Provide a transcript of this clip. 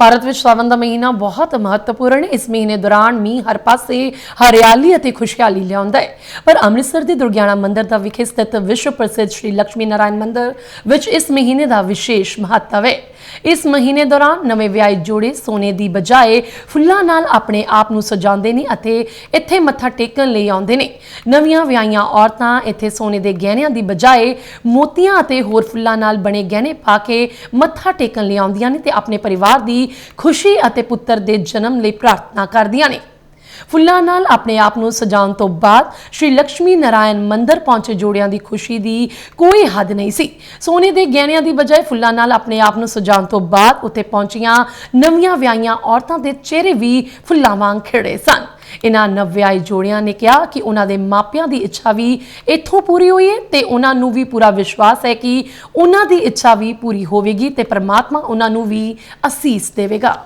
ਭਾਰਤ ਵਿੱਚ ਸਾਵਨ ਦਾ ਮਹੀਨਾ ਬਹੁਤ ਮਹੱਤਵਪੂਰਨ ਹੈ। ਇਸ ਮਹੀਨੇ ਦੌਰਾਨ ਮੀਂਹ ਹਰ ਪਾਸੇ ਹਰਿਆਲੀ ਅਤੇ ਖੁਸ਼ਹਾਲੀ ਲਿਆਉਂਦਾ ਹੈ। ਪਰ ਅੰਮ੍ਰਿਤਸਰ ਦੇ ਦੁਰਗਿਆਣਾ ਮੰਦਿਰ ਦਾ ਵਿਖੇ ਸਥਿਤ ਵਿਸ਼ਵ ਪ੍ਰਸਿੱਧ ਸ਼੍ਰੀ ਲక్ష్ਮੀ ਨਾਰਾਇਣ ਮੰਦਿਰ ਵਿੱਚ ਇਸ ਮਹੀਨੇ ਦਾ ਵਿਸ਼ੇਸ਼ ਮਹੱਤਵ ਹੈ। ਇਸ ਮਹੀਨੇ ਦੌਰਾਨ ਨਵੇਂ ਵਿਆਹੇ ਜੋੜੇ, ਸੋਨੇ ਦੀ ਬਜਾਏ ਫੁੱਲਾਂ ਨਾਲ ਆਪਣੇ ਆਪ ਨੂੰ ਸਜਾਉਂਦੇ ਨੇ ਅਤੇ ਇੱਥੇ ਮੱਥਾ ਟੇਕਣ ਲਈ ਆਉਂਦੇ ਨੇ। ਨਵੀਆਂ ਵਿਆਹੀਆਂ ਔਰਤਾਂ ਇੱਥੇ ਸੋਨੇ ਦੇ ਗਹਿਣਿਆਂ ਦੀ ਬਜਾਏ ਮੋਤੀਆਂ ਅਤੇ ਹੋਰ ਫੁੱਲਾਂ ਨਾਲ ਬਣੇ ਗਹਿਣੇ ਪਾ ਕੇ ਮੱਥਾ ਟੇਕਣ ਲਈ ਆਉਂਦੀਆਂ ਨੇ ਤੇ ਆਪਣੇ ਪਰਿਵਾਰ ਦੀ ਖੁਸ਼ੀ ਅਤੇ ਪੁੱਤਰ ਦੇ ਜਨਮ ਲਈ ਪ੍ਰਾਰਥਨਾ ਕਰਦੀਆਂ ਨੇ। ਫੁੱਲਾਂ ਨਾਲ ਆਪਣੇ ਆਪ ਨੂੰ ਸਜਾਉਣ ਤੋਂ ਬਾਅਦ ਸ਼੍ਰੀ ਲక్ష్ਮੀ ਨਾਰਾਇਣ ਮੰਦਿਰ ਪਹੁੰਚੇ ਜੋੜਿਆਂ ਦੀ ਖੁਸ਼ੀ ਦੀ ਕੋਈ ਹੱਦ ਨਹੀਂ ਸੀ। ਸੋਨੇ ਦੇ ਗਹਿਣਿਆਂ ਦੀ ਬਜਾਏ ਫੁੱਲਾਂ ਨਾਲ ਆਪਣੇ ਆਪ ਨੂੰ ਸਜਾਉਣ ਤੋਂ ਬਾਅਦ ਉੱਥੇ ਪਹੁੰਚੀਆਂ ਨਵੀਆਂ ਵਿਆਹੀਆਂ ਔਰਤਾਂ ਦੇ ਚਿਹਰੇ ਵੀ ਫੁੱਲਾਂ ਵਾਂਗ ਖਿੜੇ ਸਨ। ਇਹਨਾਂ ਨਵਿਆਏ ਜੋੜਿਆਂ ਨੇ ਕਿਹਾ ਕਿ ਉਹਨਾਂ ਦੇ ਮਾਪਿਆਂ ਦੀ ਇੱਛਾ ਵੀ ਇੱਥੋਂ ਪੂਰੀ ਹੋਈ ਹੈ ਤੇ ਉਹਨਾਂ ਨੂੰ ਵੀ ਪੂਰਾ ਵਿਸ਼ਵਾਸ ਹੈ ਕਿ ਉਹਨਾਂ ਦੀ ਇੱਛਾ ਵੀ ਪੂਰੀ ਹੋਵੇਗੀ ਤੇ ਪ੍ਰਮਾਤਮਾ ਉਹਨਾਂ ਨੂੰ ਵੀ ਅਸੀਸ ਦੇਵੇਗਾ।